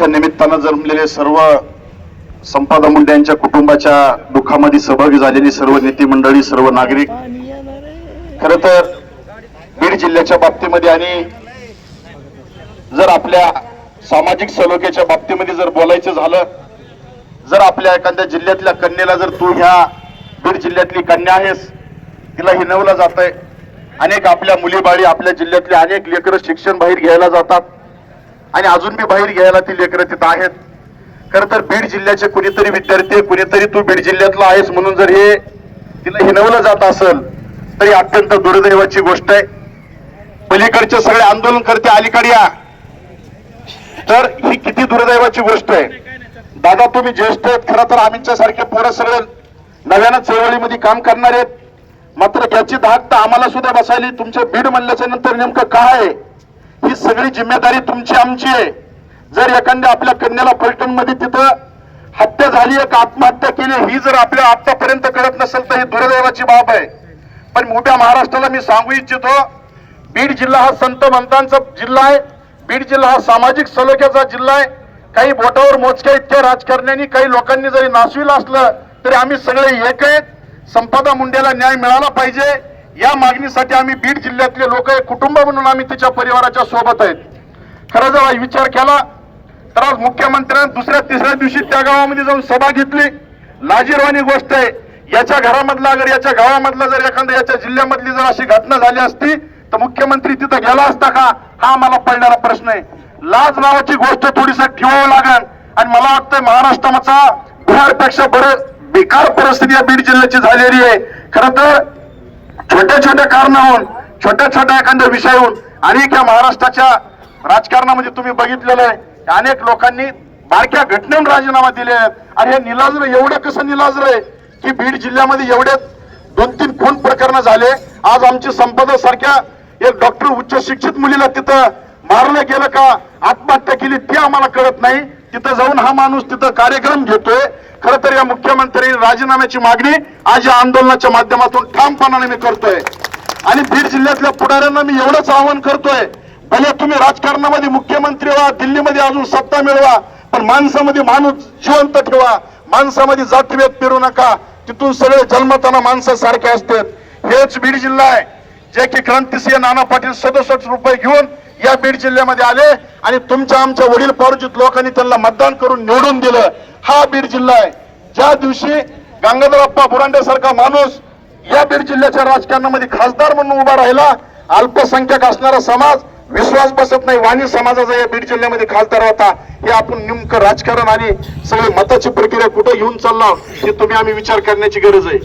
आजच्या निमित्तानं जन्मलेले सर्व संपादा मुंडे यांच्या कुटुंबाच्या दुःखामध्ये सहभागी झालेली सर्व नेते मंडळी सर्व नागरिक. खर तर बीड जिल्ह्याच्या बाबतीमध्ये आणि जर आपल्या सामाजिक सलोख्याच्या बाबतीमध्ये जर बोलायचं झालं जर आपल्या एखाद्या जिल्ह्यातल्या कन्येला जर तू ह्या बीड जिल्ह्यातली कन्या आहेस तिला हिनवलं जात आहे अनेक आपल्या मुलीबाळी आपल्या जिल्ह्यातले अनेक लेकरं शिक्षण बाहेर घ्यायला जातात. आणि अजून मी बाहेर घ्यायला ती लेकरं तिथं आहेत. खर तर बीड जिल्ह्याचे कुणीतरी विद्यार्थी कुणीतरी तू बीड जिल्ह्यातला आहेस म्हणून जर हे तिला हिनवलं जात असेल तरी अत्यंत दुर्दैवाची गोष्ट आहे. पलीकडचे सगळे आंदोलनकर्ते करते या. तर ही किती दुर्दैवाची गोष्ट आहे. दादा तुम्ही ज्येष्ठ आहेत खरं तर आमच्या सारखे पोरं सगळे नव्यानं चळवळीमध्ये काम करणार आहेत. मात्र याची धाक तर आम्हाला सुद्धा बसायली तुमच्या बीड म्हणल्याच्या नंतर नेमकं काय आहे? ही सगळी जिम्मेदारी तुमची आमची आहे. जर एखाद्या आपल्या कन्याला फलटणमध्ये तिथं हत्या झाली एक आत्महत्या केली ही जर आपल्या आतापर्यंत कळत नसेल तर ही दुर्दैवाची बाब आहे. पण मोठ्या महाराष्ट्राला मी सांगू इच्छितो बीड जिल्हा हा संत मंतांचा जिल्हा आहे. बीड जिल्हा हा सामाजिक सलोख्याचा जिल्हा आहे. काही बोटावर मोजक्या इतक्या राजकारण्यांनी काही लोकांनी जरी नासविलं असलं तरी आम्ही सगळे एक आहेत. संपदा मुंडेला न्याय मिळाला पाहिजे. या मागणीसाठी आम्ही बीड जिल्ह्यातले लोक आहे कुटुंब म्हणून आम्ही तिच्या परिवाराच्या सोबत आहेत. खरं जर विचार केला तर आज मुख्यमंत्र्यांनी दुसऱ्या तिसऱ्या दिवशी त्या गावामध्ये जाऊन सभा घेतली. लाजीरवाणी गोष्ट आहे. याच्या घरामधला अगर याच्या गावामधला जर एखाद्या याच्या जिल्ह्यामधली जर अशी घटना झाली असती तर मुख्यमंत्री तिथं गेला असता का? हा मला पडणारा प्रश्न आहे. लाज नावाची गोष्ट थोडीसा ठेवावं लागेल. आणि मला वाटतं महाराष्ट्राचा बिहारपेक्षा बरं बेकार परिस्थिती या बीड जिल्ह्याची झालेली आहे. खरं तर छोट्या छोट्या कारणाहून छोट्या छोट्या एखाद्या विषयाहून अनेक या महाराष्ट्राच्या राजकारणामध्ये तुम्ही बघितलेलं आहे अनेक लोकांनी बारक्या घटनेहून राजीनामा दिले आहेत. आणि हे निलाजर एवढं कसं निलाजर आहे की बीड जिल्ह्यामध्ये एवढे दोन तीन खून प्रकरण झाले. आज आमची संपदा सारख्या एक डॉक्टर उच्च शिक्षित मुलीला तिथं मारलं गेलं का? आत्महत्या केली ते आम्हाला कळत नाही. तिथं जाऊन हा माणूस तिथं कार्यक्रम घेतोय. खर तर या मुख्यमंत्री राजीनाम्याची मागणी आज या आंदोलनाच्या माध्यमातून ठामपणाने मी करतोय. आणि बीड जिल्ह्यातल्या पुढाऱ्यांना मी एवढंच आवाहन करतोय भले तुम्ही राजकारणामध्ये मुख्यमंत्री व्हा दिल्लीमध्ये अजून सत्ता मिळवा पण माणसामध्ये माणूस जिवंत ठेवा. माणसामध्ये जातीभेद पेरू नका. तिथून सगळे जन्मताना माणसासारखे असतात. हेच बीड जिल्हा आहे. जे की क्रांतिसिंह नाना पाटील सदुसष्ट रुपये घेऊन या बीड जिल्ह्यामध्ये आले आणि तुमच्या आमच्या वडील पौरजित लोकांनी त्यांना मतदान करून निवडून दिलं. हा बीड जिल्हा आहे. ज्या दिवशी गंगाधरप्पा बुरांडे सारखा माणूस या बीड जिल्ह्याच्या राजकारणामध्ये खासदार म्हणून उभा राहिला अल्पसंख्याक असणारा समाज विश्वास बसत नाही वाणी समाजाचा या बीड जिल्ह्यामध्ये खासदार होता हे आपण नेमकं राजकारण आणि सगळी मताची प्रक्रिया कुठे घेऊन चाललो हे तुम्ही आम्ही विचार करण्याची गरज आहे.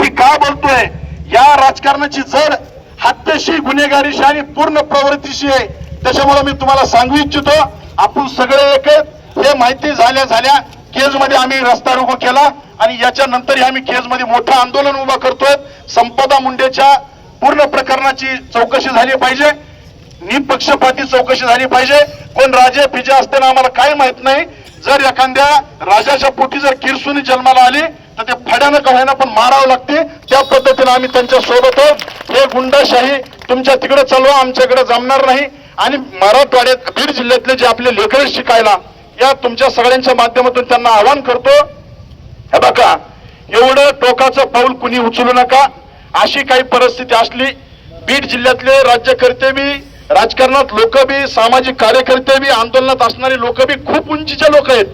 ही का बोलतोय? या राजकारणाची जर हत्येशी गुन्हेगारीशी आणि पूर्ण प्रवृत्तीशी आहे. त्याच्यामुळे मी तुम्हाला सांगू इच्छितो आपण सगळे एक हे माहिती झाल्या झाल्या. केजमध्ये आम्ही रस्ता रोको केला आणि याच्या नंतर आम्ही केजमध्ये मोठं आंदोलन उभं करतोय. संपदा मुंडेच्या पूर्ण प्रकरणाची चौकशी झाली पाहिजे. निपक्षपाती चौकशी झाली पाहिजे. कोण राजे फिजे असताना आम्हाला काय माहीत नाही. जर एखाद्या राजाच्या पोटी जर किरसुनी जन्माला आली तर ते फड्यानं का पण मारावं लागते. त्या पद्धतीने आम्ही त्यांच्यासोबत आहोत. हे गुंडाशाही तुमच्या तिकडे चालवा आमच्याकडे जमणार नाही. आणि मराठवाड्यात बीड जिल्ह्यातले जे आपले लेकर शिकायला या तुमच्या सगळ्यांच्या माध्यमातून त्यांना आवाहन करतो. हे बघा एवढं टोकाचं पाऊल कुणी उचलू नका. अशी काही परिस्थिती असली बीड जिल्ह्यातले राज्यकर्ते बी राजकारणात लोक बी सामाजिक कार्यकर्ते बी आंदोलनात असणारे लोक बी खूप उंचीचे लोक आहेत.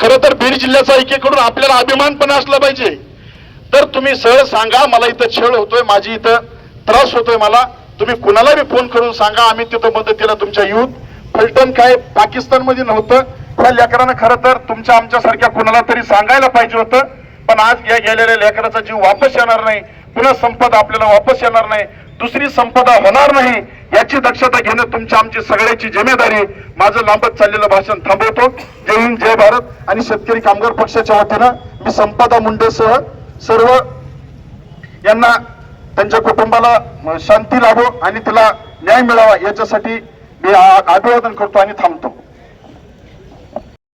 खरं तर बीड जिल्ह्याचा एकीकडून आपल्याला अभिमान पण असला पाहिजे. तर तुम्ही सहज सांगा मला इथं छेड होतोय माझी इथं त्रास होतोय मला. तुम्ही कुणाला बी फोन करून सांगा. आम्ही तिथं मदतीला तुमच्या युथ फलटण काय पाकिस्तानमध्ये नव्हतं. त्या लेकरानं खरं तर तुमच्या आमच्यासारख्या कुणाला तरी सांगायला पाहिजे होतं. पण आज या गेलेल्या लेकराचा जीव वापस येणार नाही. पुन्हा संपदा आपल्याला वापस येणार नाही. दुसरी संपदा होणार नाही. याची दक्षता घेणं तुमच्या आमची सगळ्याची जिम्मेदारी. माझं लांबत चाललेलं भाषण थांबवतो. जय हिंद जय भारत. आणि शेतकरी कामगार पक्षाच्या वतीनं मी संपदा मुंडेसह सर्व यांना त्यांच्या कुटुंबाला शांती लाभो आणि तिला न्याय मिळावा याच्यासाठी मी अभिवादन करतो आणि थांबतो.